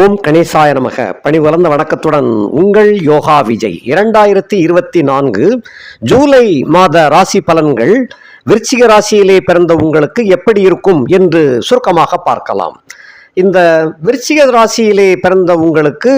ஓம் கணேசாய நமக. பணி வளர்ந்த வணக்கத்துடன் உங்கள் யோகா விஜய். இரண்டாயிரத்தி இருபத்தி நான்கு ஜூலை மாத ராசி பலன்கள் விருச்சிக ராசியிலே பிறந்த உங்களுக்கு எப்படி இருக்கும் என்று சுருக்கமாக பார்க்கலாம். இந்த விருச்சிக ராசியிலே பிறந்த உங்களுக்கு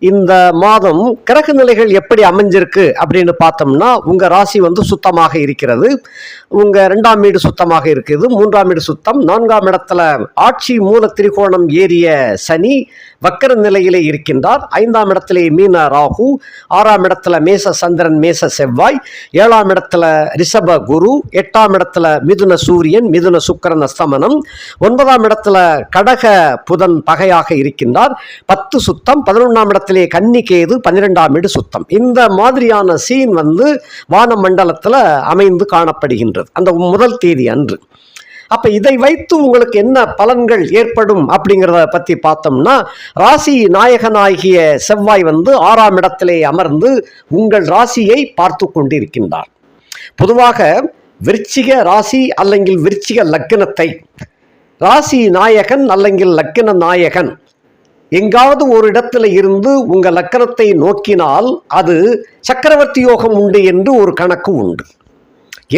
இந்த மாதம் கிரக நிலைகள் எப்படி அமைஞ்சிருக்கு அப்படின்னு பார்த்தோம்னா உங்க ராசி வந்து சுத்தமாக இருக்கிறது. உங்க ரெண்டாம் வீடு சுத்தமாக இருக்குது. மூன்றாம் வீடு சுத்தம். நான்காம் இடத்துல ஆட்சி மூல திரிகோணம் ஏறிய சனி வக்கர நிலையிலே இருக்கின்றார். ஐந்தாம் இடத்திலே மீன ராகு. ஆறாம் இடத்துல மேச சந்திரன் மேச செவ்வாய். ஏழாம் இடத்துல ரிஷப குரு. எட்டாம் இடத்துல மிதுன சூரியன் மிதுன சுக்கரன் அஸ்தமனம். ஒன்பதாம் இடத்துல கடக புதன் பகையாக இருக்கின்றார். பத்து சுத்தம். பதினொன்றாம் இடத்துல கன்னி கேது பன்னிரெண்டாம் வீடு சுத்தம். இந்த மாதிரியான சீன் வந்து வான மண்டலத்தில் அமைந்து காணப்படுகின்றது. அந்த முதல் தேதி அன்று. அப்போ இதை வைத்து உங்களுக்கு என்ன பலன்கள் ஏற்படும் அப்படிங்கிறத பற்றி பார்த்தோம்னா ராசி நாயகனாகிய செவ்வாய் வந்து ஆறாம் இடத்திலே அமர்ந்து உங்கள் ராசியை பார்த்து கொண்டிருக்கின்றார். பொதுவாக விருச்சிக ராசி அல்லங்கில் விருச்சிக லக்னத்தை ராசி நாயகன் அல்லங்கில் லக்ன நாயகன் எங்காவது ஒரு இடத்துல இருந்து உங்க லக்கணத்தை நோக்கினால் அது சக்கரவர்த்தி யோகம் உண்டு என்று ஒரு கணக்கு உண்டு.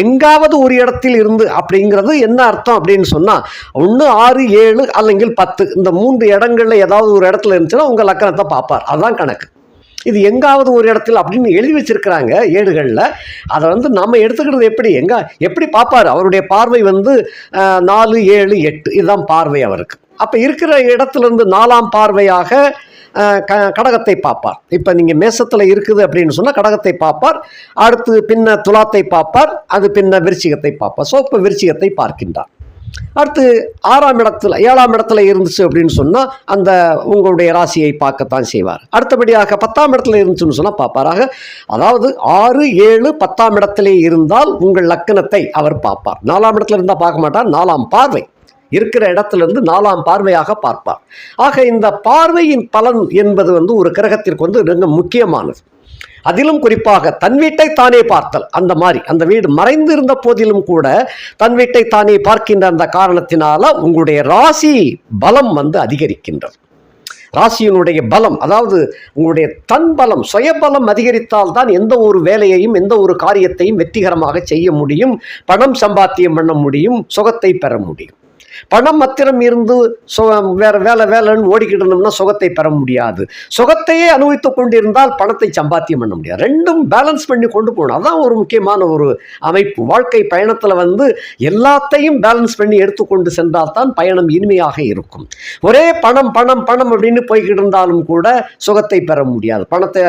எங்காவது ஒரு இடத்தில் இருந்து அப்படிங்கிறது என்ன அர்த்தம் அப்படின்னு சொன்னால் ஒன்று ஆறு ஏழு அல்லங்கில் பத்து இந்த மூன்று இடங்களில் ஏதாவது ஒரு இடத்துல இருந்துச்சுன்னா உங்கள் லக்கணத்தை பார்ப்பார். அதுதான் கணக்கு. இது எங்காவது ஒரு இடத்துல அப்படின்னு எழுதி வச்சிருக்கிறாங்க ஏடுகளில். அதை வந்து நம்ம எடுத்துக்கிறது எப்படி? எங்க எப்படி பார்ப்பார்? அவருடைய பார்வை வந்து நாலு ஏழு எட்டு. இதுதான் பார்வை அவருக்கு. அப்போ இருக்கிற இடத்துல இருந்து நாலாம் பார்வையாக க கடகத்தை பார்ப்பார். இப்போ நீங்கள் மேசத்தில் இருக்குது அப்படின்னு சொன்னால் கடகத்தை பார்ப்பார். அடுத்து பின்ன துலாத்தை பார்ப்பார். அது பின்ன விருச்சிகத்தை பார்ப்பார். ஸோ இப்போ விருச்சிகத்தை பார்க்கின்றார். அடுத்து ஆறாம் இடத்துல ஏழாம் இடத்துல இருந்துச்சு அப்படின்னு சொன்னால் அந்த உங்களுடைய ராசியை பார்க்கத்தான் செய்வார். அடுத்தபடியாக பத்தாம் இடத்துல இருந்துச்சுன்னு சொன்னால் பார்ப்பாராக. அதாவது ஆறு ஏழு பத்தாம் இடத்திலே இருந்தால் உங்கள் லக்கணத்தை அவர் பார்ப்பார். நாலாம் இடத்துல இருந்தால் பார்க்க மாட்டார். நாலாம் பார்வை. இருக்கிற இடத்துலேருந்து நாலாம் பார்வையாக பார்ப்பார். ஆக இந்த பார்வையின் பலன் என்பது வந்து ஒரு கிரகத்திற்கு வந்து ரொம்ப முக்கியமானது. அதிலும் குறிப்பாக தன் வீட்டை தானே பார்த்தல் அந்த மாதிரி. அந்த வீடு மறைந்து இருந்த போதிலும் கூட தன் வீட்டை தானே பார்க்கின்ற அந்த காரணத்தினால உங்களுடைய ராசி பலம் வந்து அதிகரிக்கின்றது. ராசியினுடைய பலம் அதாவது உங்களுடைய தன் பலம் சுயபலம் அதிகரித்தால் தான் எந்த ஒரு வேலையையும் எந்த ஒரு காரியத்தையும் வெற்றிகரமாக செய்ய முடியும் பணம் சம்பாத்தியம் பண்ண முடியும் சுகத்தை பெற முடியும். பணம் மாத்திரம் இருந்து சு வேற வேலை வேலைன்னு ஓடிக்கிட்டு இருந்தோம்னா சுகத்தை பெற முடியாது. சுகத்தையே அனுபவித்துக் கொண்டிருந்தால் பணத்தை சம்பாத்தியம் பண்ண முடியாது. ரெண்டும் பேலன்ஸ் பண்ணி கொண்டு போகணும். அதான் ஒரு முக்கியமான ஒரு அமைப்பு. வாழ்க்கை பயணத்தில் வந்து எல்லாத்தையும் பேலன்ஸ் பண்ணி எடுத்துக்கொண்டு சென்றால் தான் பயணம் இனிமையாக இருக்கும். ஒரே பணம் பணம் பணம் அப்படின்னு போய்கிட்டு இருந்தாலும் கூட சுகத்தை பெற முடியாது. பணத்தை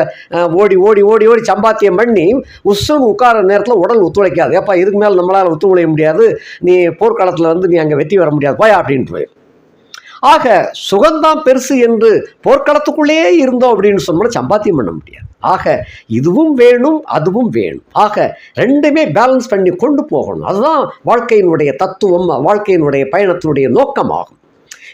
ஓடி ஓடி ஓடி ஓடி சம்பாத்தியம் பண்ணி உசுன்னு உட்கார நேரத்தில் உடல் ஒத்துழைக்காது. ஏப்பா இதுக்கு மேலே நம்மளால் ஒத்துழைக்க முடியாது. நீ போர்க்காலத்தில் வந்து நீ அங்கே வெற்றி வர முடியாது. போயா அப்படின்ட்டு. ஆக சுகந்தான் பெருசு என்று போர்க்களத்துக்குள்ளேயே இருந்தோம் அப்படின்னு சொன்னோம்னா சம்பாத்தியம் பண்ண முடியாது. ஆக இதுவும் வேணும் அதுவும் வேணும். ஆக ரெண்டுமே பேலன்ஸ் பண்ணி கொண்டு போகணும். அதுதான் வாழ்க்கையினுடைய தத்துவம் வாழ்க்கையினுடைய பயணத்தினுடைய நோக்கமாகும்.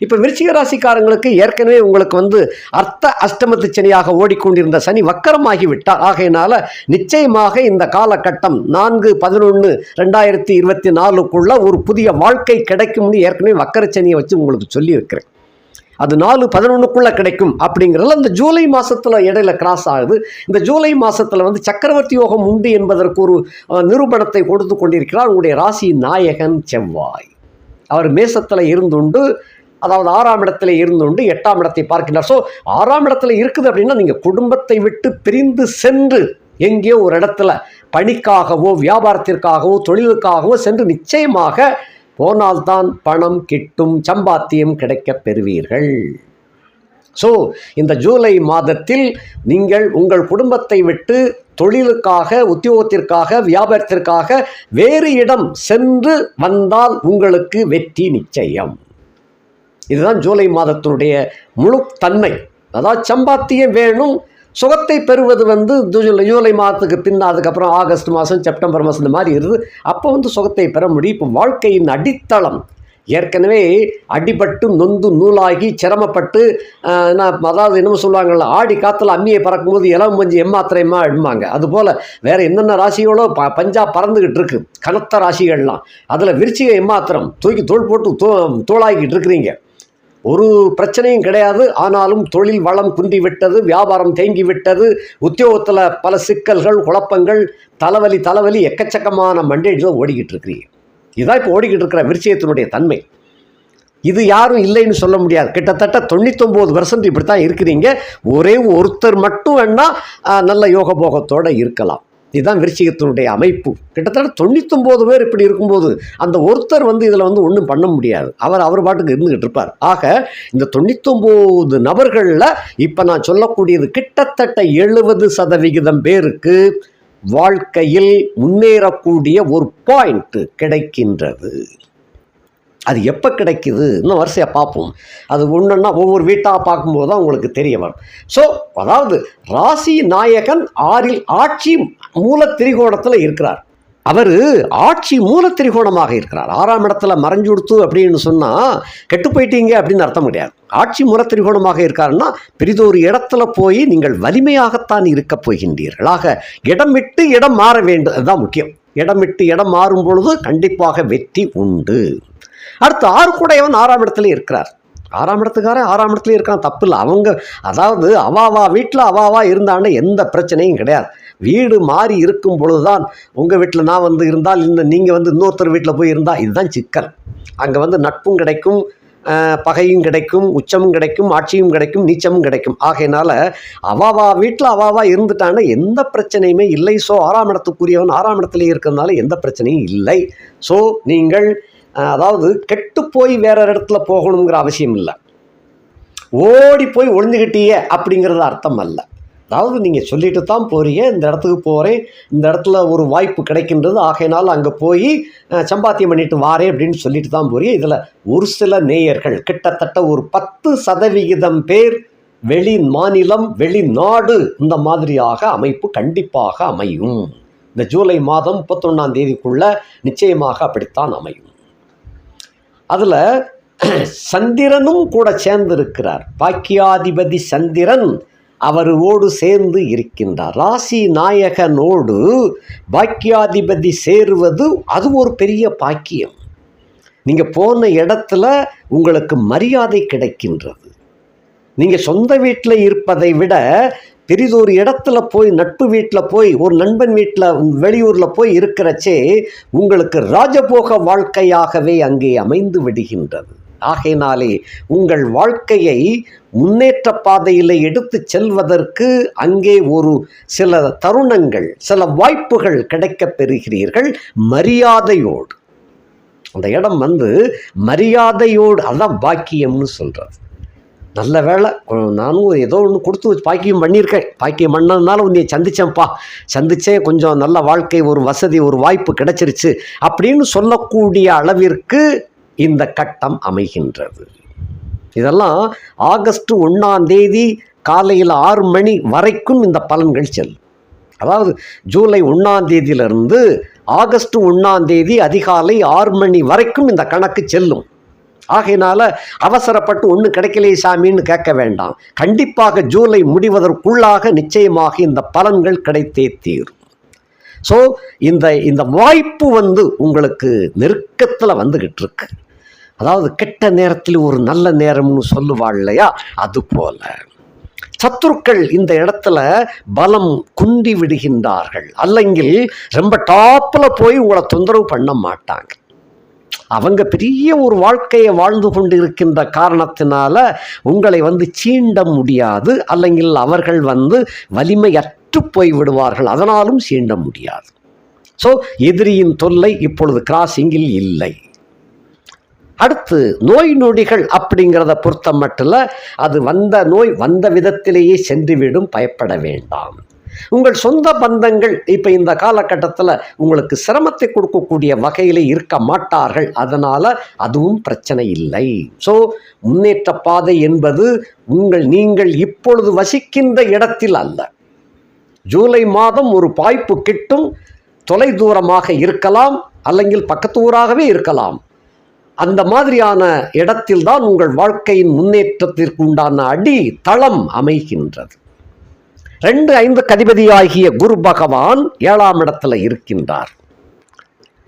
இப்போ விருச்சிக ராசிக்காரங்களுக்கு ஏற்கனவே உங்களுக்கு வந்து அர்த்த அஷ்டமத்து சனியாக ஓடிக்கொண்டிருந்த சனி வக்கரமாகி விட்டார் ஆகையினால நிச்சயமாக இந்த காலகட்டம் நான்கு பதினொன்று ரெண்டாயிரத்தி இருபத்தி நாலுக்குள்ள ஒரு புதிய வாழ்க்கை கிடைக்கும்னு ஏற்கனவே வக்கரச்சனியை வச்சு உங்களுக்கு சொல்லியிருக்கிறேன். அது நாலு பதினொன்றுக்குள்ளே கிடைக்கும் அப்படிங்கிறதுல இந்த ஜூலை மாதத்தில் இடையில கிராஸ் ஆகுது. இந்த ஜூலை மாதத்தில் வந்து சக்கரவர்த்தி யோகம் உண்டு என்பதற்கு ஒரு நிரூபணத்தை கொடுத்து கொண்டிருக்கிறார் உங்களுடைய ராசி நாயகன் செவ்வாய். அவர் மேசத்தில் இருந்துண்டு அதாவது ஆறாம் இடத்துல இருந்துண்டு எட்டாம் இடத்தை பார்க்கின்றார். ஸோ ஆறாம் இடத்துல இருக்குது அப்படின்னா நீங்கள் குடும்பத்தை விட்டு பிரிந்து சென்று எங்கேயோ ஒரு இடத்துல பணிக்காகவோ வியாபாரத்திற்காகவோ தொழிலுக்காகவோ சென்று நிச்சயமாக போனால்தான் பணம் கிட்டும் சம்பாத்தியம் கிடைக்கப் பெறுவீர்கள். ஸோ இந்த ஜூலை மாதத்தில் நீங்கள் உங்கள் குடும்பத்தை விட்டு தொழிலுக்காக உத்தியோகத்திற்காக வியாபாரத்திற்காக வேறு இடம் சென்று வந்தால் உங்களுக்கு வெற்றி நிச்சயம். இதுதான் ஜூலை மாதத்தினுடைய முழு தன்மை. அதாவது சம்பாத்தியம் வேணும் சுகத்தை பெறுவது வந்து ஜூலை ஜூலை மாதத்துக்கு பின் அதுக்கப்புறம் ஆகஸ்ட் மாதம் செப்டம்பர் மாதம் இந்த மாதிரி இருது அப்போ வந்து சுகத்தை பெற முடியும். இப்போ வாழ்க்கையின் அடித்தளம். ஏற்கனவே அடிபட்டு நொந்து நூலாகி சிரமப்பட்டு நான் அதாவது என்னமோ சொல்லுவாங்கள்ல ஆடி காற்றுல அம்மியை பறக்கும்போது இளம் மஞ்சு எம்மாத்திரையமா எடுமாங்க அதுபோல் வேறு என்னென்ன ராசிகளோ ப பஞ்சா பறந்துக்கிட்டு இருக்கு. கனத்த ராசிகள்லாம். அதில் விருச்சிக எம்மாத்திரம் தூக்கி தோள் போட்டு தோ தோளாகிக்கிட்டு இருக்கிறீங்க. ஒரு பிரச்சனையும் கிடையாது. ஆனாலும் தொழில் வளம் குன்றிவிட்டது வியாபாரம் தேங்கி விட்டது உத்தியோகத்தில் பல சிக்கல்கள் குழப்பங்கள் தலைவலி தலைவலி எக்கச்சக்கமான மண்டேஜில் ஓடிக்கிட்டு இருக்கிறீங்க. இதுதான் இப்போ ஓடிக்கிட்டு இருக்கிற விருச்சியத்தினுடைய தன்மை. இது யாரும் இல்லைன்னு சொல்ல முடியாது. கிட்டத்தட்ட தொண்ணூத்தொம்பது பர்சன்ட் இப்படி தான் இருக்கிறீங்க. ஒரே ஒருத்தர் மட்டும் வேணால் நல்ல யோக போகத்தோடு இருக்கலாம். இதுதான் விருச்சிகத்தினுடைய அமைப்பு. கிட்டத்தட்ட தொண்ணூத்தொம்பது பேர் இப்படி இருக்கும்போது அந்த ஒருத்தர் வந்து இதில் வந்து ஒன்றும் பண்ண முடியாது. அவர் அவர் பாட்டுக்கு இருந்துகிட்டு இருப்பார். ஆக இந்த தொண்ணூத்தொம்போது நபர்களில் இப்போ நான் சொல்லக்கூடியது கிட்டத்தட்ட எழுபது சதவிகிதம் பேருக்கு வாழ்க்கையில் முன்னேறக்கூடிய ஒரு பாயிண்ட் கிடைக்கின்றது. அது எப்போ கிடைக்குது? இன்னும் வரிசையாக பார்ப்போம். அது ஒன்றுன்னா ஒவ்வொரு வீட்டாக பார்க்கும்போது தான் உங்களுக்கு தெரிய வரும். ஸோ அதாவது ராசி நாயகன் ஆறில் ஆட்சி மூல திரிகோணத்தில் இருக்கிறார். அவர் ஆட்சி மூல திரிகோணமாக இருக்கிறார். ஆறாம் இடத்துல மறைஞ்சு கொடுத்து அப்படின்னு சொன்னால் கெட்டு போயிட்டீங்க அப்படின்னு அர்த்தம் கிடையாது. ஆட்சி மூல திரிகோணமாக இருக்காருன்னா பெரிதொரு இடத்துல போய் நீங்கள் வலிமையாகத்தான் இருக்கப் போகின்றீர்களாக இடம் விட்டு இடம் மாற வேண்டும். அதுதான் முக்கியம். இடம் விட்டு இடம் மாறும் பொழுது கண்டிப்பாக வெற்றி உண்டு. அடுத்து ஆறு கூடையவன் ஆறாம் இடத்துல இருக்கிறார். ஆறாம் இடத்துக்காரன் ஆறாம் இடத்துல இருக்கான் தப்பு இல்லை அவங்க அதாவது அவாவா வீட்டில் அவாவா இருந்தான்னு எந்த பிரச்சனையும் கிடையாது. வீடு மாறி இருக்கும் பொழுதுதான் உங்கள் வீட்டில் நான் வந்து இருந்தால் இந்த நீங்கள் வந்து இன்னொருத்தர் வீட்டில் போய் இருந்தால் இதுதான் சிக்கல். அங்கே வந்து நட்பும் கிடைக்கும் பகையும் கிடைக்கும் உச்சமும் கிடைக்கும் ஆட்சியும் கிடைக்கும் நீச்சமும் கிடைக்கும். ஆகையினால அவாவா வீட்டில் அவாவா இருந்துட்டான்னா எந்த பிரச்சனையுமே இல்லை. ஸோ ஆறாம் இடத்துக்குரியவன் ஆறாம் இடத்துலேயே இருக்கிறதுனால எந்த பிரச்சனையும் இல்லை. ஸோ நீங்கள் அதாவது கெட்டு போய் வேற ஒரு இடத்துல போகணுங்கிற அவசியம் இல்லை. ஓடி போய் ஒளிஞ்சுக்கிட்டியே அப்படிங்கிறது அர்த்தம் அல்ல. அதாவது நீங்கள் சொல்லிட்டு தான் போறீங்க இந்த இடத்துக்கு போகிறேன் இந்த இடத்துல ஒரு வாய்ப்பு கிடைக்கின்றது ஆகையினால் அங்கே போய் சம்பாத்தியம் பண்ணிட்டு வாரேன் அப்படின்னு சொல்லிட்டு தான் போறீங்க. இதில் ஒரு சில நேயர்கள் கிட்டத்தட்ட ஒரு பத்து சதவிகிதம் பேர் வெளி மாநிலம் வெளிநாடு இந்த மாதிரியாக அமைப்பு கண்டிப்பாக அமையும். இந்த ஜூலை மாதம் முப்பத்தொன்னாம் தேதிக்குள்ள நிச்சயமாக அப்படித்தான் அமையும். அதில் சந்திரனும் கூட சேர்ந்து இருக்கிறார் பாக்கியாதிபதி சந்திரன் அவரோடு சேர்ந்து இருக்கின்றார். ராசி நாயகனோடு பாக்கியாதிபதி சேருவது அது ஒரு பெரிய பாக்கியம். நீங்கள் போன இடத்துல உங்களுக்கு மரியாதை கிடைக்கின்றது. நீங்கள் சொந்த வீட்டில் இருப்பதை விட பெரிதொரு இடத்துல போய் நட்பு வீட்டில் போய் ஒரு நண்பன் வீட்டில் வெளியூரில் போய் இருக்கிறச்சே உங்களுக்கு ராஜபோக வாழ்க்கையாகவே அங்கே அமைந்து விடுகின்றது. ஆகையினாலே உங்கள் வாழ்க்கையை முன்னேற்ற பாதையில் எடுத்து செல்வதற்கு அங்கே ஒரு சில தருணங்கள் சில வாய்ப்புகள் கிடைக்கப் பெறுகிறீர்கள் மரியாதையோடு. அந்த இடம் வந்து மரியாதையோடு அதான் பாக்கியம்னு சொல்கிறது நல்ல வேலை நானும் ஏதோ ஒன்று கொடுத்து வச்சு பாக்கியம் பண்ணியிருக்கேன். பாக்கியம் பண்ணதுனால உன்னை சந்திச்சேன்ப்பா. சந்தித்தே கொஞ்சம் நல்ல வாழ்க்கை ஒரு வசதி ஒரு வாய்ப்பு கிடைச்சிருச்சு அப்படின்னு சொல்லக்கூடிய அளவிற்கு இந்த கட்டம் அமைகின்றது. இதெல்லாம் ஆகஸ்ட் ஒன்றாம் தேதி காலையில் ஆறு மணி வரைக்கும் இந்த பலன்கள் செல்லும். அதாவது ஜூலை ஒன்றாம் தேதியிலிருந்து ஆகஸ்ட் ஒன்றாம் தேதி அதிகாலை ஆறு மணி வரைக்கும் இந்த கணக்கு செல்லும். ஆகையினால அவசரப்பட்டு ஒன்றும் கிடைக்கலையே சாமின்னு கேட்க வேண்டாம். கண்டிப்பாக ஜூலை முடிவதற்குள்ளாக நிச்சயமாக இந்த பலன்கள் கிடைத்தே தீரும். ஸோ இந்த இந்த வாய்ப்பு வந்து உங்களுக்கு நெருக்கத்தில் வந்துக்கிட்டு இருக்கு அதாவது கெட்ட நேரத்தில் ஒரு நல்ல நேரம்னு சொல்லுவாள் இல்லையா? அது போல. சத்துருக்கள் இந்த இடத்துல பலம் குண்டி விடுகின்றார்கள். அல்லங்கில் ரொம்ப டாப்பில் போய் உங்களை தொந்தரவு பண்ண மாட்டாங்க. அவங்க பெரிய ஒரு வாழ்க்கையை வாழ்ந்து கொண்டு இருக்கின்ற காரணத்தினால உங்களை வந்து சீண்ட முடியாது அல்லங்கில் அவர்கள் வந்து வலிமையற்று போய் விடுவார்கள் அதனாலும் சீண்ட முடியாது. ஸோ எதிரியின் தொல்லை இப்பொழுது கிராசிங்கில் இல்லை. அடுத்து நோய் நொடிகள் அப்படிங்கிறத பொறுத்த மட்டும் அது வந்த நோய் வந்த விதத்திலேயே சென்றுவிடும் பயப்பட வேண்டாம். உங்கள் சொந்த பந்தங்கள் இப்போ இந்த காலகட்டத்தில் உங்களுக்கு சிரமத்தை கொடுக்கக்கூடிய வகையில் இருக்க மாட்டார்கள். அதனால் அதுவும் பிரச்சனை இல்லை. ஸோ முன்னேற்ற பாதை என்பது உங்கள் நீங்கள் இப்பொழுது வசிக்கின்ற இடத்தில் அல்ல. ஜூலை மாதம் ஒரு வாய்ப்பு கிட்டும் தொலை தூரமாக இருக்கலாம் அல்லங்கில் பக்கத்து ஊராகவே இருக்கலாம். அந்த மாதிரியான இடத்தில்தான் உங்கள் வாழ்க்கையின் முன்னேற்றத்திற்கு உண்டான அடி தளம் அமைகின்றது. ரெண்டு ஐந்து கதிபதியாகிய குரு பகவான் ஏழாம் இடத்துல இருக்கின்றார்.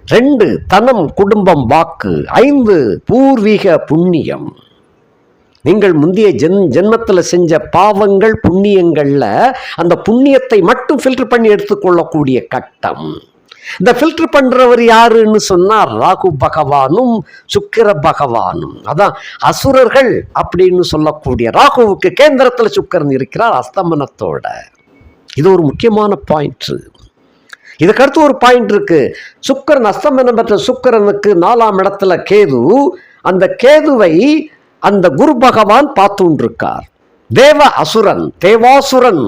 ரெண்டு தனம் குடும்பம் வாக்கு ஐந்து பூர்வீக புண்ணியம். நீங்கள் முந்தைய ஜென் ஜென்மத்தில் செஞ்ச பாவங்கள் புண்ணியங்களில் அந்த புண்ணியத்தை மட்டும் ஃபில்டர் பண்ணி எடுத்துக்கொள்ளக்கூடிய கட்டம். இந்த ஃபில்டர் பண்றவர் யாருன்னு சொன்னார் ராகு பகவானும் சுக்கிர பகவானும். அதான் அசுரர்கள் அப்படின்னு சொல்லக்கூடிய ராகுவுக்கு கேந்திரத்தில் சுக்கரன் இருக்கிறார் அஸ்தமனத்தோட. இது ஒரு முக்கியமான பாயிண்ட் இதுக்கடுத்து ஒரு பாயிண்ட் இருக்கு. சுக்கரன் அஸ்தமனம் பெற்ற சுக்கரனுக்கு நாலாம் இடத்துல கேது அந்த கேதுவை அந்த குரு பகவான் பார்த்துருக்கார் தேவ அசுரன் தேவாசுரன்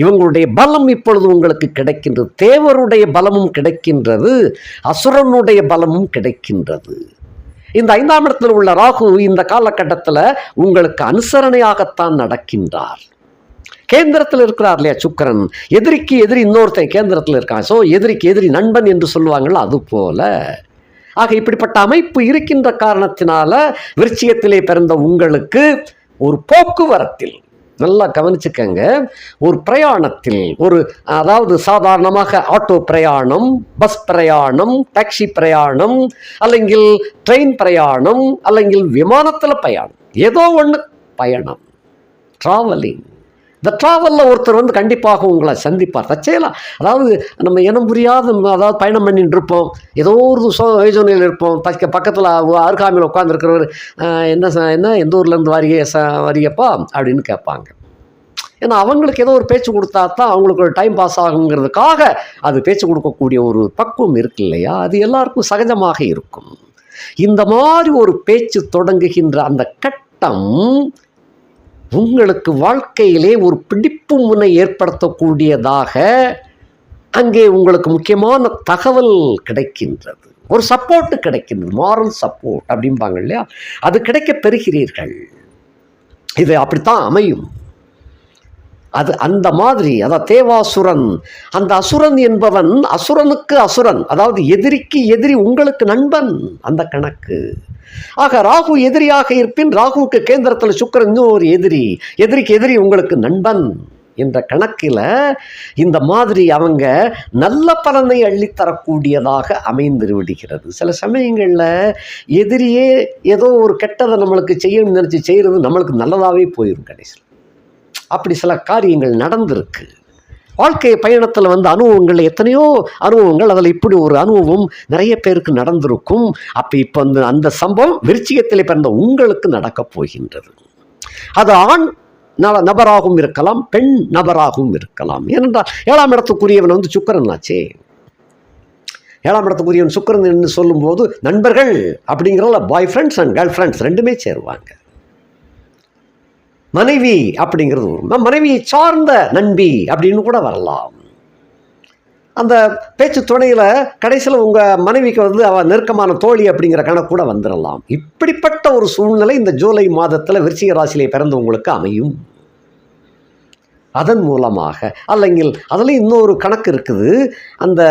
இவங்களுடைய பலம் இப்பொழுது உங்களுக்கு கிடைக்கின்றது. தேவருடைய பலமும் கிடைக்கின்றது. அசுரனுடைய பலமும் கிடைக்கின்றது. இந்த ஐந்தாம் இடத்தில் உள்ள ராகு இந்த காலகட்டத்தில் உங்களுக்கு அனுசரணையாகத்தான் நடக்கின்றார். கேந்திரத்தில் இருக்கிறார் இல்லையா சுக்கரன்? எதிரிக்கு எதிரி இன்னொருத்தன் கேந்திரத்தில் இருக்கான். ஸோ எதிரிக்கு எதிரி நண்பன் என்று சொல்லுவாங்கள்ல அது போல. ஆக இப்படிப்பட்ட அமைப்பு இருக்கின்ற காரணத்தினால விருச்சிகத்திலே பிறந்த உங்களுக்கு ஒரு போக்குவரத்தில் நல்லா கவனிச்சுக்கங்க. ஒரு பிரயாணத்தில் ஒரு அதாவது சாதாரணமாக ஆட்டோ பிரயாணம் பஸ் பிரயாணம் டாக்ஸி பிரயாணம் அல்லங்கில் ட்ரெயின் பிரயாணம் அல்லங்கில் விமானத்தில் பயணம் ஏதோ ஒன்று பயணம். ட்ராவலிங் இந்த ட்ராவலில் ஒருத்தர் வந்து கண்டிப்பாக உங்களை சந்திப்பார். தச்சையலாம் அதாவது நம்ம இனம் புரியாத அதாவது பயணம் பண்ணிட்டு இருப்போம் ஏதோ ஒரு சோ யோஜனையில் இருப்போம். பக்க பக்கத்தில் அருகாமையில் உட்காந்துருக்கிறவர் என்ன ச- என்ன எந்த ஊர்லேருந்து வாரியே ச வரியப்பா அப்படின்னு கேட்பாங்க. ஏன்னா அவங்களுக்கு ஏதோ ஒரு பேச்சு கொடுத்தா தான் அவங்களுக்கு ஒரு டைம் பாஸ் ஆகுங்கிறதுக்காக அது பேச்சு கொடுக்கக்கூடிய ஒரு பக்குவம் இருக்கு இல்லையா? அது எல்லாருக்கும் சகஜமாக இருக்கும். இந்த மாதிரி ஒரு பேச்சு தொடங்குகின்ற அந்த கட்டம் உங்களுக்கு வாழ்க்கையிலே ஒரு பிடிப்பு முனை ஏற்படுத்தக்கூடியதாக அங்கே உங்களுக்கு முக்கியமான தகவல் கிடைக்கின்றது. ஒரு சப்போர்ட்டு கிடைக்கின்றது. மாரல் சப்போர்ட் அப்படிம்பாங்க இல்லையா? அது கிடைக்க பெறுகிறீர்கள். இது அப்படித்தான் அமையும். அது அந்த மாதிரி அதான் தேவாசுரன். அந்த அசுரன் என்பவன் அசுரனுக்கு அசுரன் அதாவது எதிரிக்கு எதிரி உங்களுக்கு நண்பன் அந்த கணக்கு. ஆக ராகு எதிரியாக இருப்பின் ராகுவுக்கு கேந்திரத்தில் சுக்கிரன் இன்னும் ஒரு எதிரி எதிரிக்கு எதிரி உங்களுக்கு நண்பன் என்ற கணக்கில் இந்த மாதிரி அவங்க நல்ல பலனை அள்ளித்தரக்கூடியதாக அமைந்து விடுகிறது. சில சமயங்களில் எதிரியே ஏதோ ஒரு கெட்டதை நம்மளுக்கு செய்யணும்னு நினச்சி செய்கிறது நம்மளுக்கு நல்லதாகவே போயிடும் கடைசியில். அப்படி சில காரியங்கள் நடந்திருக்கு. வாழ்க்கை பயணத்தில் வந்து அனுபவங்கள் எத்தனையோ அனுபவங்கள் அதில் இப்படி ஒரு அனுபவம் நிறைய பேருக்கு நடந்திருக்கும். அப்போ இப்போ அந்த அந்த சம்பவம் விருச்சிகத்தில் பிறந்த உங்களுக்கு நடக்கப் போகின்றது. அது ஆண் ந- நபராகவும் இருக்கலாம் பெண் நபராகவும் இருக்கலாம். ஏனென்றால் ஏழாம் இடத்துக்குரியவன் வந்து சுக்கரன் ஆச்சே. ஏழாம் இடத்துக்குரியவன் சுக்கரன் என்று சொல்லும்போது நண்பர்கள் அப்படிங்கிறதுல bye friends and girl friends ரெண்டுமே சேருவாங்க. மனைவி அப்படிங்கிறது வரும் மனைவியை சார்ந்த நண்பி அப்படின்னு கூட வரலாம். அந்த பேச்சு துணையில் கடைசியில் உங்கள் மனைவிக்கு வந்து அவள் நெருக்கமான தோழி அப்படிங்கிற கணக்கு கூட வந்துடலாம் இப்படிப்பட்ட ஒரு சூழ்நிலை இந்த ஜூலை மாதத்தில் விருச்சிக ராசியிலே பிறந்தவங்களுக்கு அமையும். அதன் மூலமாக அல்லங்கில் அதுலேயும் இன்னொரு கணக்கு இருக்குது. அந்த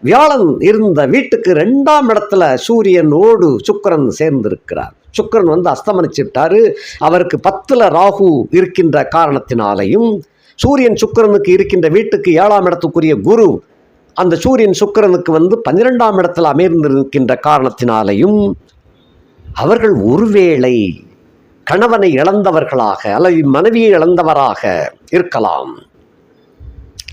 வியாழன் இருந்த வீட்டுக்கு ரெண்டாம் இடத்துல சூரியனோடு சுக்கிரன் சேர்ந்திருக்கிறார். சுக்கிரன் வந்து அஸ்தமனிச்சுட்டாரு அவருக்கு பத்தில் ராகு இருக்கின்ற காரணத்தினாலையும் சூரியன் சுக்கிரனுக்கு இருக்கின்ற வீட்டுக்கு ஏழாம் இடத்துக்குரிய குரு அந்த சூரியன் சுக்கிரனுக்கு வந்து பன்னிரெண்டாம் இடத்தில் அமர்ந்திருக்கின்ற காரணத்தினாலையும் அவர்கள் ஒருவேளை கணவனை இழந்தவர்களாக அல்லது மனைவியை இழந்தவராக இருக்கலாம்.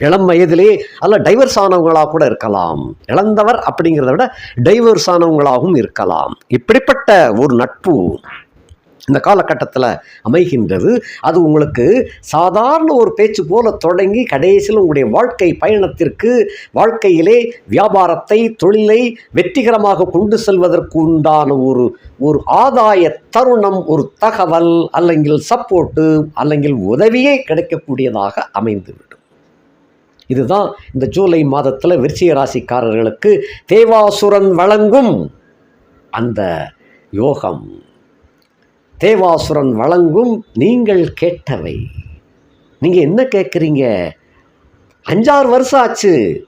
இளம் வயதிலே அல்ல டைவர்ஸ் ஆனவங்களாக கூட இருக்கலாம். இழந்தவர் அப்படிங்கிறத விட டைவர்ஸ் ஆனவங்களாகவும் இருக்கலாம். இப்படிப்பட்ட ஒரு நட்பு இந்த காலகட்டத்தில் அமைகின்றது. அது உங்களுக்கு சாதாரண ஒரு பேச்சு போல தொடங்கி கடைசியில் உங்களுடைய வாழ்க்கை பயணத்திற்கு வாழ்க்கையிலே வியாபாரத்தை தொழிலை வெற்றிகரமாக கொண்டு செல்வதற்கு உண்டான ஒரு ஒரு ஆதாய தருணம் ஒரு தகவல் அல்லங்கில் சப்போர்ட்டு அல்லங்கில் உதவியே கிடைக்கக்கூடியதாக அமைந்துவிடும். இதுதான் இந்த ஜூலை மாதத்தில் விருச்சிக ராசிக்காரர்களுக்கு தேவாசுரன் வழங்கும் அந்த யோகம். தேவாசுரன் வழங்கும் நீங்கள் கேட்டவை. நீங்கள் என்ன கேட்குறீங்க அஞ்சாறு வருஷம் ஆச்சு.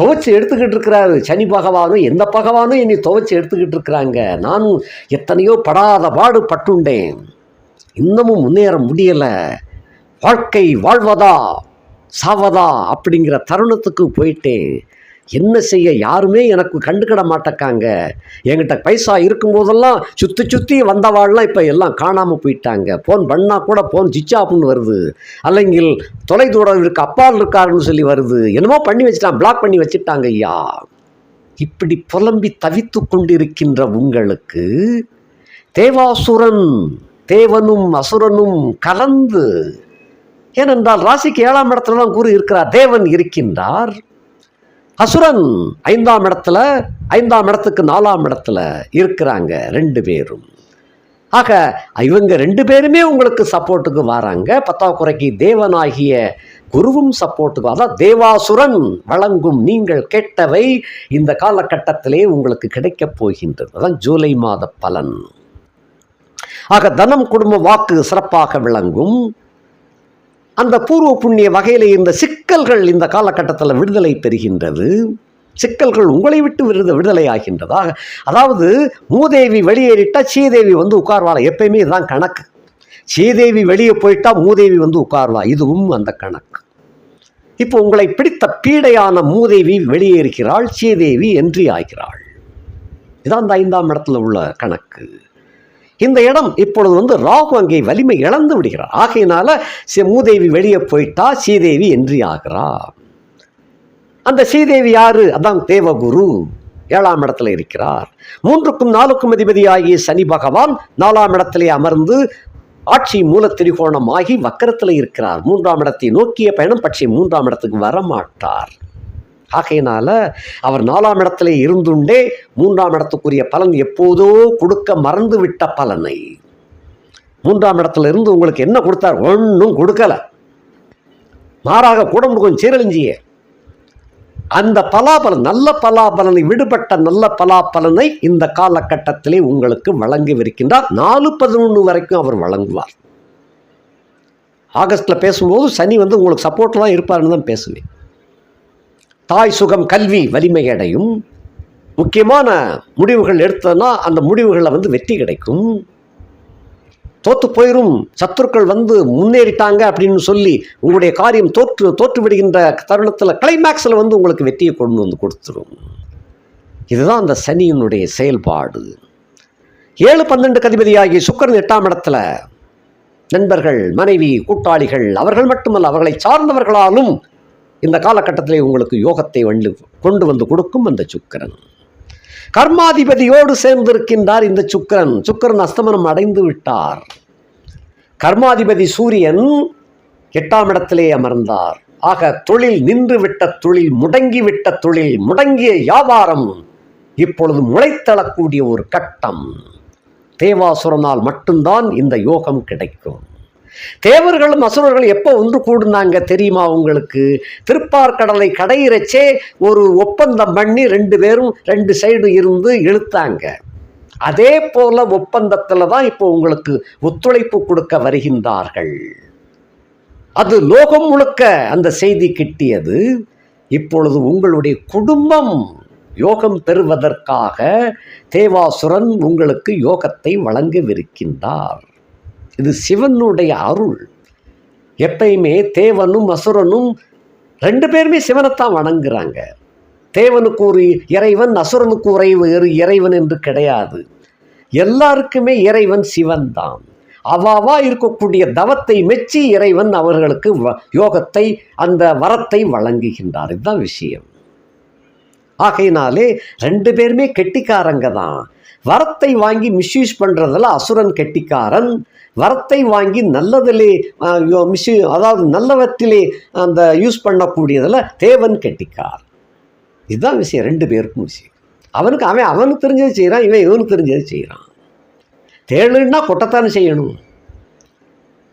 துவைச்சு எடுத்துக்கிட்டு இருக்கிறாரு. சனி பகவானும் எந்த பகவானும் என்னை துவைச்சு எடுத்துக்கிட்டு இருக்கிறாங்க. நானும் எத்தனையோ படாத பாடு பட்டுண்டேன். இன்னமும் முன்னேற முடியலை. வாழ்க்கை வாழ்வதா? சாவதா அப்படிங்கிற தருணத்துக்கு போயிட்டேன் என்ன செய்ய யாருமே எனக்கு கண்டுக்கிட மாட்டேக்காங்க. என்கிட்ட பைசா இருக்கும்போதெல்லாம் சுற்றி சுற்றி வந்தவாள்லாம் இப்போ எல்லாம் காணாமல் போயிட்டாங்க. ஃபோன் பண்ணால் கூட ஃபோன் சுவிட்ச் வருது. அல்லங்கில் தொலைதூரம் இருக்கு அப்பால் இருக்காருன்னு சொல்லி வருது. என்னமோ பண்ணி வச்சுட்டான் பிளாக் பண்ணி வச்சுட்டாங்க ஐயா. இப்படி புலம்பி தவித்து கொண்டிருக்கின்ற உங்களுக்கு தேவாசுரன் தேவனும் அசுரனும் கலந்து ஏனென்றால் ராசிக்கு ஏழாம் இடத்துல தான் குரு இருக்கிறார். தேவன் இருக்கின்றார். அசுரன் ஐந்தாம் இடத்துல ஐந்தாம் இடத்துக்கு நாலாம் இடத்துல இருக்கிறாங்க ரெண்டு பேரும். ஆக இவங்க ரெண்டு பேருமே உங்களுக்கு சப்போர்ட்டுக்கு வராங்க. பத்தாக்குறைக்கு தேவனாகிய குருவும் சப்போர்ட்டுக்கு அதான் தேவாசுரன் வழங்கும் நீங்கள் கேட்டவை இந்த காலகட்டத்திலே உங்களுக்கு கிடைக்கப் போகின்றது. அதான் ஜூலை மாத பலன். ஆக தனம் குடும்ப வாக்கு சிறப்பாக விளங்கும். அந்த பூர்வ புண்ணிய வகையில் இருந்த சிக்கல்கள் இந்த காலகட்டத்தில் விடுதலை பெறுகின்றது. சிக்கல்கள் உங்களை விட்டு விருத விடுதலை ஆகின்றதா அதாவது மூதேவி வெளியேறிட்டால் சீதேவி வந்து உட்கார்வாள்? எப்பயுமே இதுதான் கணக்கு. சீதேவி வெளியே போயிட்டா மூதேவி வந்து உட்கார்வா? இதுவும் அந்த கணக்கு. இப்போ உங்களை பிடித்த பீடையான மூதேவி வெளியேறுகிறாள் சீதேவி என்றி ஆகிறாள். இதான் அந்த ஐந்தாம் இடத்துல உள்ள கணக்கு. இந்த இடம் இப்பொழுது வந்து ராகு அங்கே வலிமை இழந்து விடுகிறார். ஆகையினால மூதேவி வெளியே போயிட்டா சீதேவி என்றி ஆகிறா அந்த சீதேவி யாரு? அதான் தேவகுரு. ஏழாம் இடத்துல இருக்கிறார். மூன்றுக்கும் நாலுக்கும் அதிபதியாகிய சனி பகவான் நாலாம் இடத்திலே அமர்ந்து ஆட்சி மூல திரிகோணமாகி வக்கரத்தில் இருக்கிறார். மூன்றாம் இடத்தை நோக்கிய பயணம் பற்றி மூன்றாம் இடத்துக்கு வரமாட்டார். ஆகையினால அவர் நாலாம் இடத்துல இருந்துண்டே மூன்றாம் இடத்துக்குரிய பலன் எப்போதோ கொடுக்க மறந்து விட்ட பலனை. மூன்றாம் இடத்துல இருந்து உங்களுக்கு என்ன கொடுத்தார்? ஒன்றும் கொடுக்கல. மாறாக கூடம் கொஞ்சம் சீரழிஞ்சியே. அந்த பலாபலன் நல்ல பலாபலனை விடுபட்ட நல்ல பலாபலனை இந்த காலகட்டத்திலே உங்களுக்கு வழங்கவிருக்கின்றார். நாலு பதினொன்று வரைக்கும் அவர் வழங்குவார். ஆகஸ்டில் பேசும்போது சனி வந்து உங்களுக்கு சப்போர்ட்லாம் இருப்பாருன்னு தான் பேசுவேன். தாய் சுகம் கல்வி வலிமை அடையும் முக்கியமான முடிவுகள் எடுத்ததுன்னா அந்த முடிவுகளில் வந்து வெற்றி கிடைக்கும். தோத்து போயிரும் சத்துருக்கள் வந்து முன்னேறிட்டாங்க அப்படின்னு சொல்லி உங்களுடைய காரியம் தோற்று தோற்று விடுகின்ற தருணத்தில் கிளைமேக்ஸில் வந்து உங்களுக்கு வெற்றியை கொண்டு வந்து கொடுத்துரும். இதுதான் அந்த சனியினுடைய செயல்பாடு. ஏழு பன்னெண்டு கதிபதியாகிய சுக்கரன் எட்டாம் இடத்துல நண்பர்கள் மனைவி கூட்டாளிகள் அவர்கள் மட்டுமல்ல அவர்களை சார்ந்தவர்களாலும் இந்த காலகட்டத்திலே உங்களுக்கு யோகத்தை வந்து கொண்டு வந்து கொடுக்கும் அந்த சுக்கரன். கர்மாதிபதியோடு சேர்ந்திருக்கின்றார் இந்த சுக்கரன். சுக்கிரன் அஸ்தமனம் அடைந்து விட்டார். கர்மாதிபதி சூரியன் எட்டாம் இடத்திலே அமர்ந்தார். ஆக தொழில் நின்றுவிட்ட தொழில் முடங்கிவிட்ட தொழில் முடங்கிய வியாபாரம் இப்பொழுது முளைத்தளக்கூடிய ஒரு கட்டம். தேவாசுரனால் மட்டும்தான் இந்த யோகம் கிடைக்கும். தேவர்களும் அசுரர்கள் எப்போ ஒன்று கூடுனாங்க தெரியுமா உங்களுக்கு? திருப்பார்கடலை கடையிறச்சே ஒரு ஒப்பந்தம் பண்ணி ரெண்டு பேரும் ரெண்டு சைடு இருந்து இழுத்தாங்க. அதே போல ஒப்பந்தத்தில் தான் இப்போ உங்களுக்கு ஒத்துழைப்பு கொடுக்க வருகின்றார்கள். அது லோகம் முழுக்க அந்த செய்தி கிட்டியது. இப்பொழுது உங்களுடைய குடும்பம் யோகம் பெறுவதற்காக தேவாசுரன் உங்களுக்கு யோகத்தை வழங்கவிருக்கின்றார். இது சிவனுடைய அருள். எப்பயுமே தேவனும் அசுரனும் ரெண்டு பேருமே சிவனைத்தான் வணங்குறாங்க. தேவனுக்கு ஒரு இறைவன் அசுரனுக்கு ஒரு இறைவன் என்று கிடையாது. எல்லாருக்குமே இறைவன் சிவன் தான் அவாவா இருக்கக்கூடிய தவத்தை மெச்சி இறைவன் அவர்களுக்கு வ- யோகத்தை அந்த வரத்தை வழங்குகின்றார். இதுதான் விஷயம். ஆகையினாலே ரெண்டு பேருமே கெட்டிக்காரங்க தான். வரத்தை வாங்கி மிஸ்யூஸ் பண்ணுறதில் அசுரன் கெட்டிக்காரன். வரத்தை வாங்கி நல்லதிலே மிஸ்யூ அதாவது நல்லவற்றிலே அந்த யூஸ் பண்ணக்கூடியதில் தேவன் கெட்டிக்கார். இதுதான் விஷயம். ரெண்டு பேருக்கும் விஷயம். அவனுக்கு அவன் அவனுக்கு தெரிஞ்சது செய்கிறான் இவன் இவனுக்கு தெரிஞ்சது செய்கிறான் தேளுன்னா கொட்டத்தானே செய்யணும்.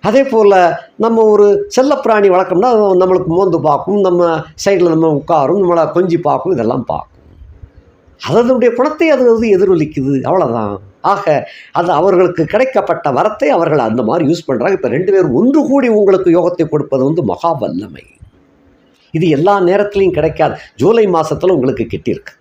அதே போல் நம்ம ஒரு செல்லப்பிராணி வளர்க்கணும்னா நம்மளுக்கு மோந்து பார்க்கும் நம்ம சைடில் நம்ம உட்காரும் நம்மளை கொஞ்சி பார்க்கும் இதெல்லாம் பார்க்கும். அதனுடைய குணத்தை அது வந்து எதிரொலிக்குது. அவ்வளோதான் ஆக அது அவர்களுக்கு கிடைக்கப்பட்ட வரத்தை அவர்கள் அந்த மாதிரி யூஸ் பண்ணுறாங்க இப்போ ரெண்டு பேரும் ஒன்று கூடி உங்களுக்கு யோகத்தை கொடுப்பது வந்து மகா வல்லமை. இது எல்லா நேரத்துலையும் கிடைக்காது. ஜூலை மாதத்தில் உங்களுக்கு கிட்டியிருக்கு.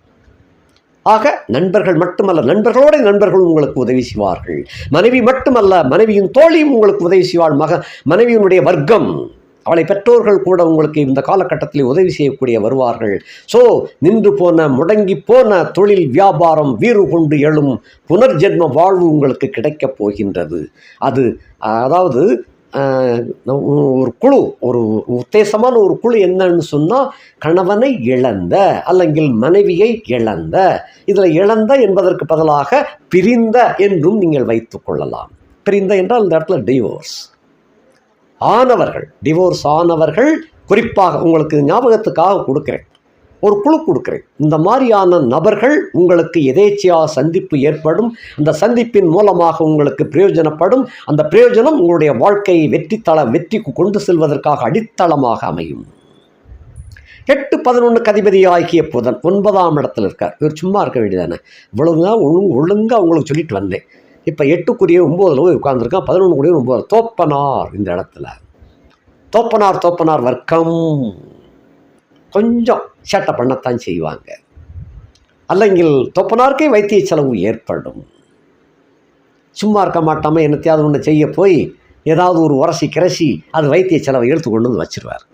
ஆக நண்பர்கள் மட்டுமல்ல நண்பர்களோட நண்பர்கள் உங்களுக்கு உதவி செய்வார்கள். மனைவி மட்டுமல்ல மனைவியின் தோழியும் உங்களுக்கு உதவி செய்வாள். மக மனைவியினுடைய வர்க்கம். அவளை பெற்றோர்கள் கூட உங்களுக்கு இந்த காலகட்டத்தில் உதவி செய்யக்கூடிய வருவார்கள். ஸோ நின்று போன முடங்கி போன தொழில் வியாபாரம் வீறு கொண்டு எழும் புனர்ஜென்ம வாழ்வு உங்களுக்கு கிடைக்கப் போகின்றது. அது அதாவது ஒரு குழு ஒரு உத்தேசமான ஒரு குழு என்னன்னு சொன்னால் கணவனை இழந்த அல்லங்கில் மனைவியை இழந்த இதில் இழந்த என்பதற்கு பதிலாக பிரிந்த என்றும் நீங்கள் வைத்துக்கொள்ளலாம் பிரிந்த என்றால் இந்த இடத்துல டிவோர்ஸ் ஆனவர்கள் டிவோர்ஸ் ஆனவர்கள் குறிப்பாக உங்களுக்கு ஞாபகத்துக்காக கொடுக்குறேன். ஒரு குழு கொடுக்குறேன். இந்த மாதிரியான நபர்கள் உங்களுக்கு எதேச்சையாக சந்திப்பு ஏற்படும். அந்த சந்திப்பின் மூலமாக உங்களுக்கு பிரயோஜனப்படும். அந்த பிரயோஜனம் உங்களுடைய வாழ்க்கையை வெற்றி தள வெற்றிக்கு கொண்டு செல்வதற்காக அடித்தளமாக அமையும். எட்டு பதினொன்று கதிபதி ஆகிய புதன் ஒன்பதாம் இடத்தில் இருக்கார். இவர் சும்மா இருக்க வேண்டியதானே? இவ்வளவுங்க ஒழுங்கு ஒழுங்காக உங்களுக்கு சொல்லிட்டு வந்தேன். இப்போ எட்டுக்குரிய ஒம்போதில் போய் உட்காந்துருக்கான் பதினொன்று கூடிய ஒம்பது தோப்பனார் இந்த இடத்துல. தோப்பனார் தோப்பனார் வர்க்கம். கொஞ்சம் சேட்டை பண்ணத்தான் செய்வாங்க. அல்லங்கில் தொப்பனாருக்கே வைத்திய செலவு ஏற்படும். சும்மா இருக்க மாட்டாமல் என்னத்தையாவது ஒன்று செய்ய போய் ஏதாவது ஒரு உரசி கிரசி அது வைத்திய செலவை எடுத்து கொண்டு வந்து வச்சிருவார்.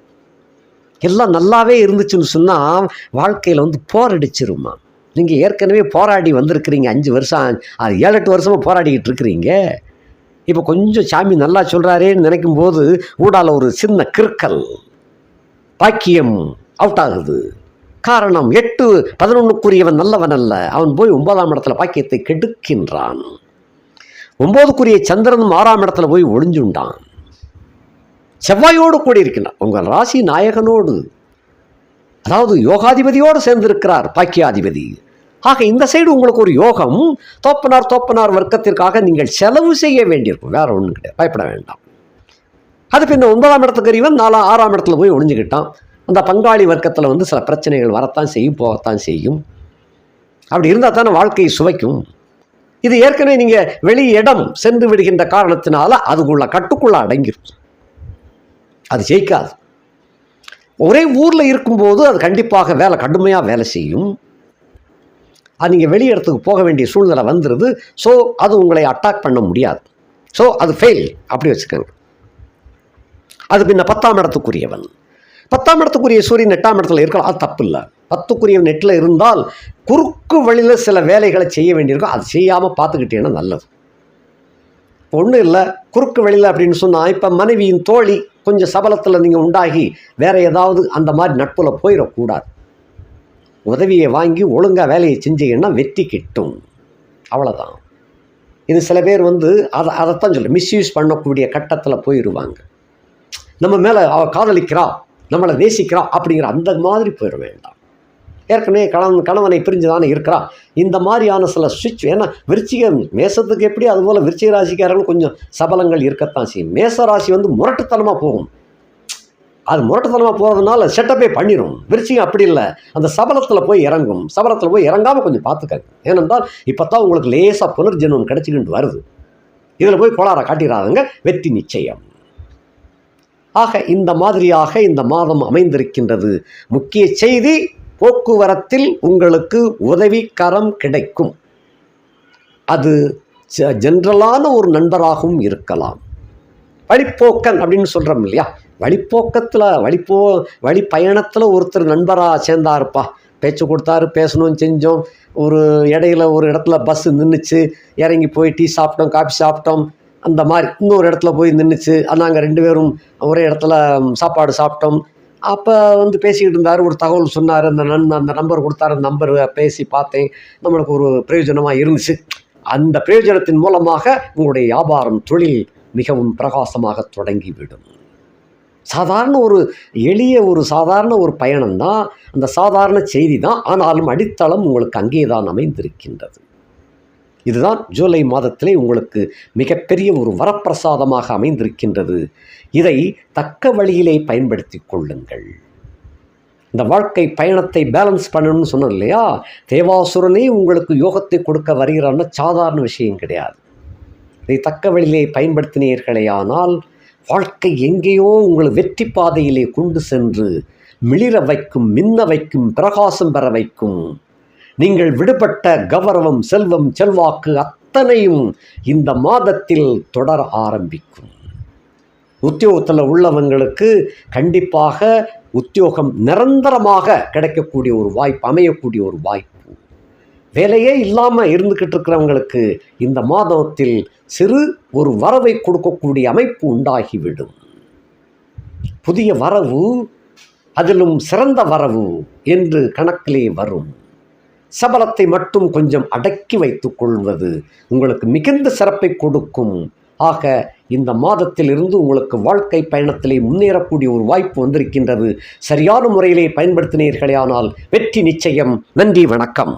எல்லாம் நல்லாவே இருந்துச்சுன்னு சொன்னால் வாழ்க்கையில் வந்து போரடிச்சிருமா நீங்கள் ஏற்கனவே போராடி வந்திருக்கிறீங்க அஞ்சு வருஷம் அது ஏழு எட்டு வருஷமாக போராடிக்கிட்டு இருக்கிறீங்க. இப்போ கொஞ்சம் சாமி நல்லா சொல்கிறாரேன்னு நினைக்கும் போது ஊடால ஒரு சின்ன கிறுக்கல் பாக்கியம் அவுட் ஆகுது. காரணம் எட்டு பதினொன்றுக்குரியவன் நல்லவன் அல்ல. அவன் போய் ஒன்பதாம் இடத்துல பாக்கியத்தை கெடுக்கின்றான். ஒன்பதுக்குரிய சந்திரனும் ஆறாம் இடத்துல போய் ஒளிஞ்சுண்டான். செவ்வாயோடு கூடி இருக்கின்றான் உங்கள் ராசி நாயகனோடு. அதாவது யோகாதிபதியோடு சேர்ந்திருக்கிறார் பாக்கியாதிபதி. ஆக இந்த சைடு உங்களுக்கு ஒரு யோகம். தோப்பனார் தோப்பனார் வர்க்கத்திற்காக நீங்கள் செலவு செய்ய வேண்டியிருக்கும். வேற ஒன்றும் கிடையாது. பயப்பட வேண்டாம். அது பின்ன ஒன்பதாம் இடத்துக்கு அறிவன் நாலாம் ஆறாம் இடத்துல போய் ஒழிஞ்சுக்கிட்டான் அந்த பங்காளி வர்க்கத்தில் வந்து சில பிரச்சனைகள் வரத்தான் செய்யும் போகத்தான் செய்யும். அப்படி இருந்தால் தானே வாழ்க்கையை சுவைக்கும். இது ஏற்கனவே நீங்கள் வெளி இடம் சென்று விடுகின்ற காரணத்தினால அதுக்குள்ள கட்டுக்குள்ள அடங்கியிருக்கும் அது ஜெயிக்காது. ஒரே ஊரில் இருக்கும்போது அது கண்டிப்பாக வேலை கடுமையாக வேலை செய்யும். அது நீங்கள் வெளி இடத்துக்கு போக வேண்டிய சூழ்நிலை வந்துடுது ஸோ அது உங்களை அட்டாக் பண்ண முடியாது. ஸோ அது ஃபெயில் அப்படி வச்சுக்கோங்க. அது பின்ன பத்தாம் இடத்துக்குரியவன். பத்தாம் இடத்துக்குரிய சூரியன் எட்டாம் இடத்துல இருக்கலாம். அது தப்பு இல்லை. பத்துக்குரிய நெட்டில் இருந்தால் குறுக்கு வழியில் சில வேலைகளை செய்ய வேண்டியிருக்கும். அது செய்யாமல் பார்த்துக்கிட்டீங்கன்னா நல்லது. ஒன்றும் இல்லை. குறுக்கு வழியில் அப்படின்னு சொன்னால் இப்போ மனைவியின் தோழி கொஞ்சம் சபலத்தில் நீங்கள் உண்டாகி வேற ஏதாவது அந்த மாதிரி நட்புல போயிடக்கூடாது. உதவியை வாங்கி ஒழுங்காக வேலையை செஞ்சீங்கன்னா வெற்றி கிட்டும். அவ்வளோதான் இது சில பேர் வந்து அதை அதைத்தான் சொல்ல மிஸ்யூஸ் பண்ணக்கூடிய கட்டத்தில் போயிடுவாங்க நம்ம மேலே அவள் காதலிக்கிறா நம்மளை நேசிக்கிறா அப்படிங்கிற அந்த மாதிரி போயிட வேண்டாம். ஏற்கனவே கணவன் கணவனை பிரிஞ்சு தானே இருக்கிறா. இந்த மாதிரியான சில சுவிட்ச் ஏன்னா விருச்சிக மேசத்துக்கு எப்படி அதுபோல் விருச்சிக ராசிக்காரர்கள் கொஞ்சம் சபலங்கள் இருக்கத்தான் செய்யும். மேச ராசி வந்து முரட்டுத்தனமாக போகும். அது முரட்டுத்தனமாக போகிறதுனால செட்டப்பே பண்ணிடும் விருச்சிகம் அப்படி இல்லை. அந்த சபலத்தில் போய் இறங்கும். சபலத்தில் போய் இறங்காமல் கொஞ்சம் பார்த்துக்கங்க. ஏனென்றால் இப்போ தான் உங்களுக்கு லேசாக புனர்ஜென்மம் கிடைச்சிக்கிட்டு வருது. இதில் போய் கோளாறை காட்டிடாதுங்க வெற்றி நிச்சயம். ஆக இந்த மாதிரியாக இந்த மாதம் அமைந்திருக்கின்றது. முக்கிய செய்தி போக்குவரத்தில் உங்களுக்கு உதவி கரம் கிடைக்கும். அது ஜென்ரலான ஒரு நண்பராகவும் இருக்கலாம். வழிப்போக்கன் அப்படின்னு சொல்கிறோம் இல்லையா? வழிப்போக்கத்தில் வழிப்போ வழி பயணத்தில் ஒருத்தர் நண்பராக சேர்ந்தாருப்பா. பேச்சு கொடுத்தாரு பேசணும்னு செஞ்சோம். ஒரு இடையில ஒரு இடத்துல பஸ்ஸு நின்றுச்சு இறங்கி போய் டீ சாப்பிட்டோம் காஃபி சாப்பிட்டோம். அந்த மாதிரி இன்னொரு இடத்துல போய் நின்றுச்சு நாங்கள் ரெண்டு பேரும் ஒரே இடத்துல சாப்பாடு சாப்பிட்டோம். அப்போ வந்து பேசிக்கிட்டு இருந்தார். ஒரு தகவல் சொன்னார். அந்த நன் அந்த நம்பர் கொடுத்தாரு. அந்த நம்பர் பேசி பார்த்தேன். நம்மளுக்கு ஒரு பிரயோஜனமாக இருந்துச்சு. அந்த பிரயோஜனத்தின் மூலமாக உங்களுடைய வியாபாரம் தொழில் மிகவும் பிரகாசமாக தொடங்கிவிடும். சாதாரண ஒரு எளிய ஒரு சாதாரண ஒரு பயணம் தான் அந்த சாதாரண செய்தி தான் ஆனாலும் அடித்தளம் உங்களுக்கு அங்கே தான் அமைந்திருக்கின்றது. இதுதான் ஜூலை மாதத்திலே உங்களுக்கு மிகப்பெரிய ஒரு வரப்பிரசாதமாக அமைந்திருக்கின்றது. இதை தக்க வழியிலே பயன்படுத்தி கொள்ளுங்கள். இந்த வாழ்க்கை பயணத்தை பேலன்ஸ் பண்ணணும்னு சொன்னோம் இல்லையா? தேவாசுரனே உங்களுக்கு யோகத்தை கொடுக்க வருகிறான்னா சாதாரண விஷயம் கிடையாது. இதை தக்க வழியிலே பயன்படுத்தினீர்களேயானால் வாழ்க்கை எங்கேயோ உங்களை வெற்றி பாதையிலே கொண்டு சென்று மிளிர வைக்கும் மின்ன வைக்கும் பிரகாசம் பெற வைக்கும். நீங்கள் விடுபட்ட கௌரவம் செல்வம் செல்வாக்கு அத்தனையும் இந்த மாதத்தில் தொடர ஆரம்பிக்கும். உத்தியோகத்தில் உள்ளவங்களுக்கு கண்டிப்பாக உத்தியோகம் நிரந்தரமாக கிடைக்கக்கூடிய ஒரு வாய்ப்பு அமையக்கூடிய ஒரு வாய்ப்பு வேலையே இல்லாமல் இருந்துக்கிட்டு இருக்கிறவங்களுக்கு இந்த மாதத்தில் சிறு ஒரு வரவை கொடுக்கக்கூடிய அமைப்பு உண்டாகிவிடும். புதிய வரவு அதிலும் சிறந்த வரவு என்று கணக்கிலே வரும். சபலத்தை மட்டும் கொஞ்சம் அடக்கி வைத்துக் கொள்வது உங்களுக்கு மிகுந்த சிறப்பை கொடுக்கும். ஆக இந்த மாதத்திலிருந்து உங்களுக்கு வாழ்க்கை பயணத்திலே முன்னேறக்கூடிய ஒரு வாய்ப்பு வந்திருக்கின்றது. சரியான முறையிலே பயன்படுத்தினீர்களே ஆனால் வெற்றி நிச்சயம். நன்றி வணக்கம்.